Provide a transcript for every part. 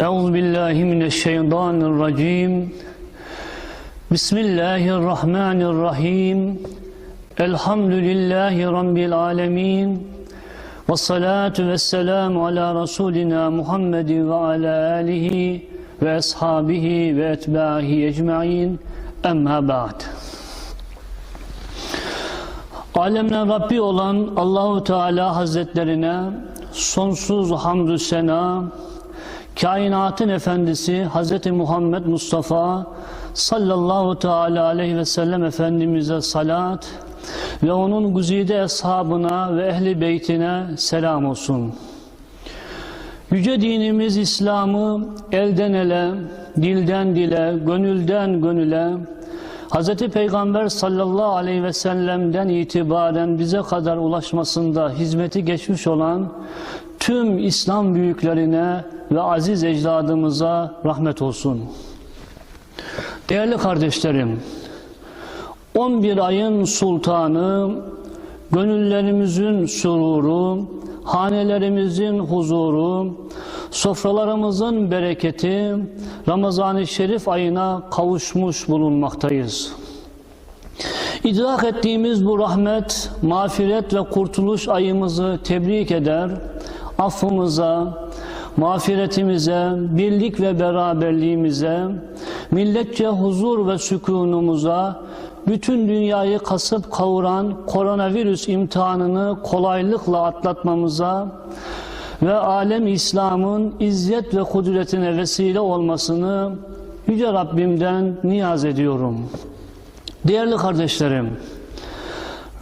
Euzu billahi mineşşeytanirracim. Bismillahirrahmanirrahim. Elhamdülillahi rabbil alamin. Ve salatu vesselamu ala rasulina Muhammed ve ala alihi ve ashabihi ve etbahi ecmaîn. Emma ba'd. Alemden Rabbi olan Allahu Teala Hazretlerine sonsuz hamdü sena, kainatın efendisi Hazreti Muhammed Mustafa sallallahu teala aleyhi ve sellem Efendimiz'e salat ve onun güzide eshabına ve ehli beytine selam olsun. Yüce dinimiz İslam'ı elden ele, dilden dile, gönülden gönüle, Hz. Peygamber sallallahu aleyhi ve sellem'den itibaren bize kadar ulaşmasında hizmeti geçmiş olan tüm İslam büyüklerine ve aziz ecdadımıza rahmet olsun. Değerli kardeşlerim, 11 ayın sultanı, gönüllerimizin sururu, hanelerimizin huzuru, sofralarımızın bereketi Ramazan-ı Şerif ayına kavuşmuş bulunmaktayız. İdrak ettiğimiz bu rahmet, mağfiret ve kurtuluş ayımızı tebrik eder, affımıza, mağfiretimize, birlik ve beraberliğimize, milletçe huzur ve sükunumuza, bütün dünyayı kasıp kavuran koronavirüs imtihanını kolaylıkla atlatmamıza ve alem İslam'ın izzet ve kudretine vesile olmasını Yüce Rabbimden niyaz ediyorum. Değerli kardeşlerim,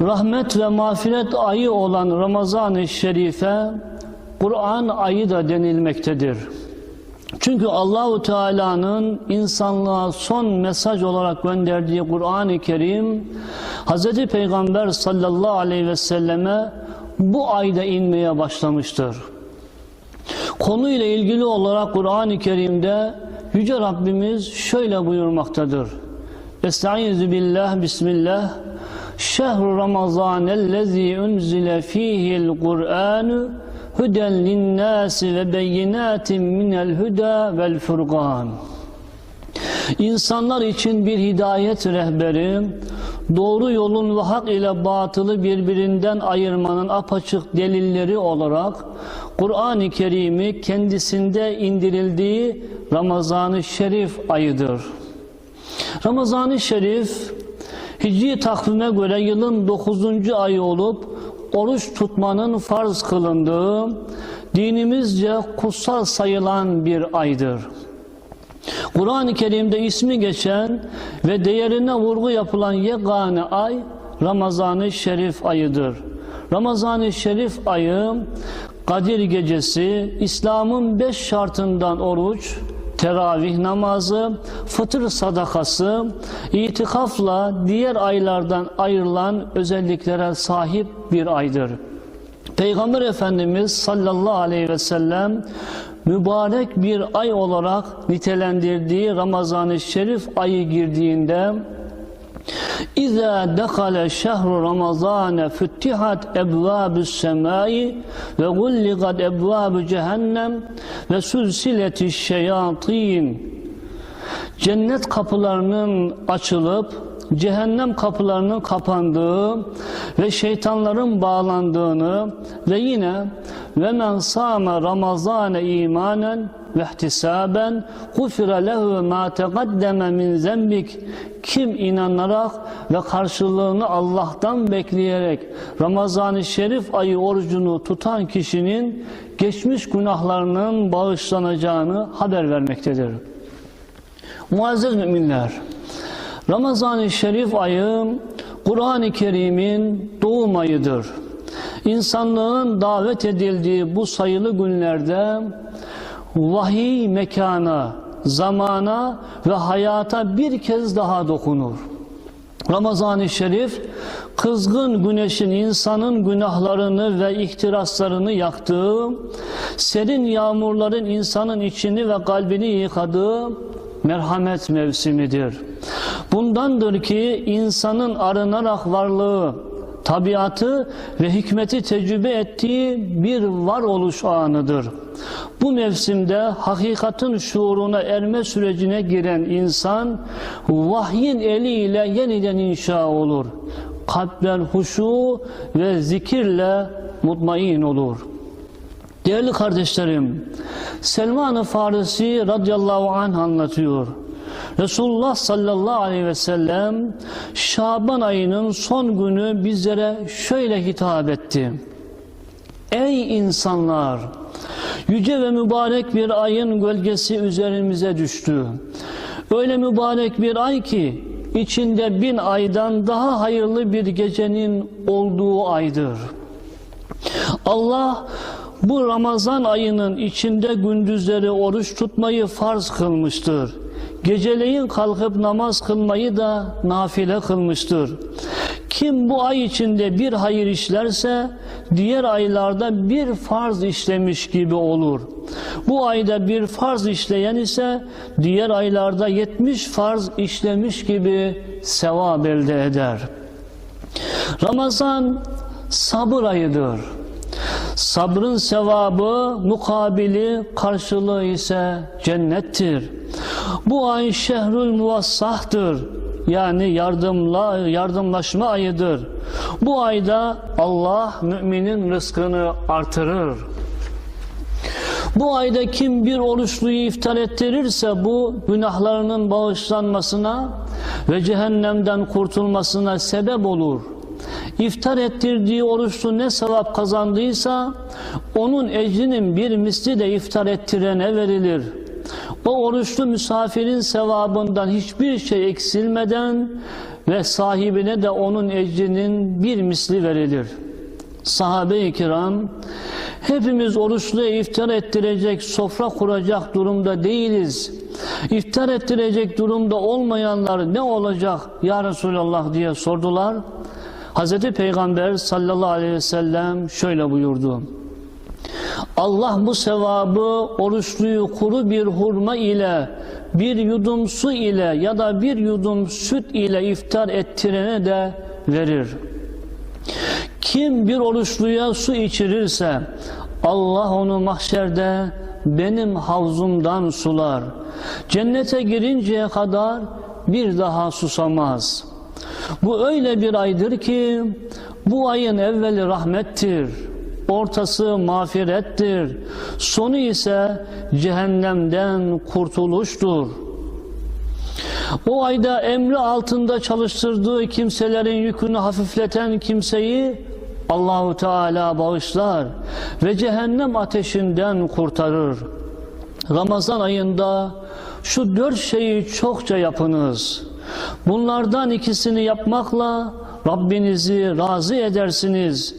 rahmet ve mağfiret ayı olan Ramazan-ı Şerife Kur'an ayı da denilmektedir. Çünkü Allahu Teala'nın insanlığa son mesaj olarak gönderdiği Kur'an-ı Kerim Hz. Peygamber sallallahu aleyhi ve selleme bu ayda inmeye başlamıştır. Konuyla ilgili olarak Kur'an-ı Kerim'de Yüce Rabbimiz şöyle buyurmaktadır. Estaizu billah, bismillah. Şehru Ramazanellezî unzile fîhil Kur'anu huden linnâsi ve beyinâtin minel huda vel furgan. İnsanlar için bir hidayet rehberi, doğru yolun ve hak ile batılı birbirinden ayırmanın apaçık delilleri olarak Kur'an-ı Kerim'i kendisinde indirildiği Ramazan-ı Şerif ayıdır. Ramazan-ı Şerif Hicri takvime göre yılın 9. ayı olup oruç tutmanın farz kılındığı dinimizce kutsal sayılan bir aydır. Kur'an-ı Kerim'de ismi geçen ve değerine vurgu yapılan yegane ay Ramazan-ı Şerif ayıdır. Ramazan-ı Şerif ayı Kadir gecesi, İslam'ın beş şartından oruç, teravih namazı, fıtır sadakası, itikafla diğer aylardan ayrılan özelliklere sahip bir aydır. Peygamber Efendimiz sallallahu aleyhi ve sellem mübarek bir ay olarak nitelendirdiği Ramazan-ı Şerif ayı girdiğinde İza dakale şehru Ramazan futtihat ebvabus semai ve gulligat ebvabu cehennem ve sulsileti şeyatin cennet kapılarının açılıp cehennem kapılarının kapandığı ve şeytanların bağlandığını ve yine ve men sâme ramazane imanen ve ihtisaben gufire lehu ma teqaddeme min zembik kim inanarak ve karşılığını Allah'tan bekleyerek Ramazan-ı Şerif ayı orucunu tutan kişinin geçmiş günahlarının bağışlanacağını haber vermektedir. Muazzez müminler, Ramazan-ı Şerif ayı Kur'an-ı Kerim'in doğum ayıdır. İnsanlığın davet edildiği bu sayılı günlerde vahiy mekana, zamana ve hayata bir kez daha dokunur. Ramazan-ı Şerif kızgın güneşin insanın günahlarını ve ihtiraslarını yaktığı, serin yağmurların insanın içini ve kalbini yıkadığı merhamet mevsimidir. Bundandır ki insanın arınarak varlığı, tabiatı ve hikmeti tecrübe ettiği bir varoluş anıdır. Bu mevsimde hakikatin şuuruna erme sürecine giren insan vahyin eliyle yeniden inşa olur. Kalpler huşu ve zikirle mutmain olur. Değerli kardeşlerim, Selman-ı Farisi radıyallahu anh anlatıyor. Resulullah sallallahu aleyhi ve sellem Şaban ayının son günü bizlere şöyle hitap etti. Ey insanlar! Yüce ve mübarek bir ayın gölgesi üzerimize düştü. Öyle mübarek bir ay ki içinde bin aydan daha hayırlı bir gecenin olduğu aydır. Allah bu Ramazan ayının içinde gündüzleri oruç tutmayı farz kılmıştır. Geceleyin kalkıp namaz kılmayı da nafile kılmıştır. Kim bu ay içinde bir hayır işlerse diğer aylarda bir farz işlemiş gibi olur. Bu ayda bir farz işleyen ise diğer aylarda yetmiş farz işlemiş gibi sevap elde eder. Ramazan sabır ayıdır. Sabrın sevabı, mukabili, karşılığı ise cennettir. Bu ay şehrül muvassahtır. Yani yardımla, yardımlaşma ayıdır. Bu ayda Allah müminin rızkını artırır. Bu ayda kim bir oruçluyu iftar ettirirse bu günahlarının bağışlanmasına ve cehennemden kurtulmasına sebep olur. İftar ettirdiği oruçlu ne sevap kazandıysa onun ecrinin bir misli de iftar ettirene verilir. O oruçlu misafirin sevabından hiçbir şey eksilmeden ve sahibine de onun ecrinin bir misli verilir. Sahabe-i kiram hepimiz oruçlu iftar ettirecek, sofra kuracak durumda değiliz. İftar ettirecek durumda olmayanlar ne olacak ya Resulallah diye sordular. Hazreti Peygamber sallallahu aleyhi ve sellem şöyle buyurdu. Allah bu sevabı oruçluyu kuru bir hurma ile, bir yudum su ile ya da bir yudum süt ile iftar ettirene de verir. Kim bir oruçluya su içirirse Allah onu mahşerde benim havzumdan sular. Cennete girinceye kadar bir daha susamaz. Bu öyle bir aydır ki bu ayın evveli rahmettir. Ortası mağfirettir. Sonu ise cehennemden kurtuluştur. O ayda emri altında çalıştırdığı kimselerin yükünü hafifleten kimseyi Allahu Teala bağışlar ve cehennem ateşinden kurtarır. Ramazan ayında şu dört şeyi çokça yapınız. Bunlardan ikisini yapmakla Rabbinizi razı edersiniz.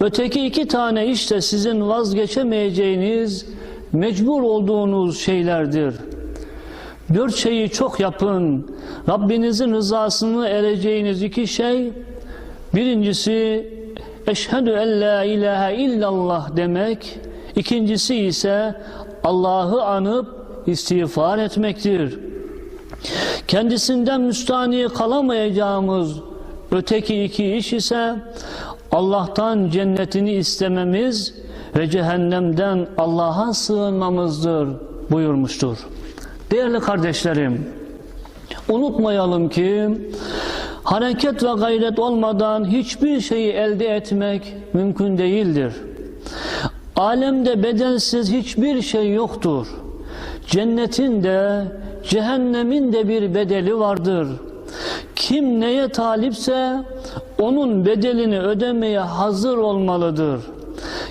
Öteki iki tane işte sizin vazgeçemeyeceğiniz, mecbur olduğunuz şeylerdir. Dört şeyi çok yapın. Rabbinizin rızasını ereceğiniz iki şey. Birincisi eşhedü en la ilahe illallah demek. İkincisi ise Allah'ı anıp istiğfar etmektir. Kendisinden müstani kalamayacağımız öteki iki iş ise Allah'tan cennetini istememiz ve cehennemden Allah'a sığınmamızdır buyurmuştur. Değerli kardeşlerim, unutmayalım ki hareket ve gayret olmadan hiçbir şeyi elde etmek mümkün değildir. Alemde bedensiz hiçbir şey yoktur. Cennetin de cehennemin de bir bedeli vardır. Kim neye talipse onun bedelini ödemeye hazır olmalıdır.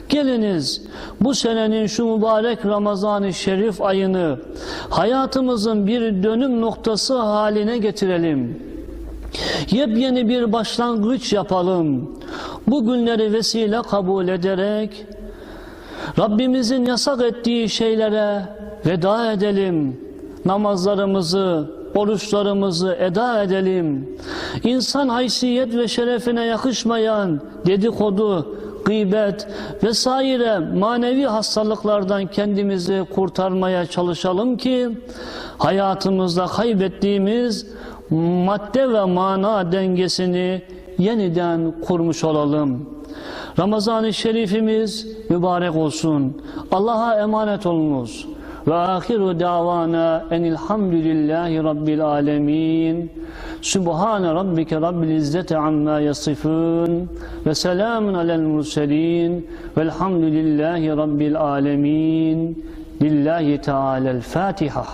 Geliniz bu senenin şu mübarek Ramazan-ı Şerif ayını hayatımızın bir dönüm noktası haline getirelim. Yepyeni bir başlangıç yapalım. Bu günleri vesile kabul ederek Rabbimizin yasak ettiği şeylere veda edelim. Namazlarımızı, oruçlarımızı eda edelim. İnsan haysiyet ve şerefine yakışmayan dedikodu, gıybet vesaire manevi hastalıklardan kendimizi kurtarmaya çalışalım ki hayatımızda kaybettiğimiz madde ve mana dengesini yeniden kurmuş olalım. Ramazan-ı Şerifimiz mübarek olsun. Allah'a emanet olunuz. وآخر دعوانا أن الحمد لله رب العالمين. سبحان ربك رب العزة عما يصفون وسلام على المرسلين والحمد لله رب العالمين. لله تعالى الفاتحة.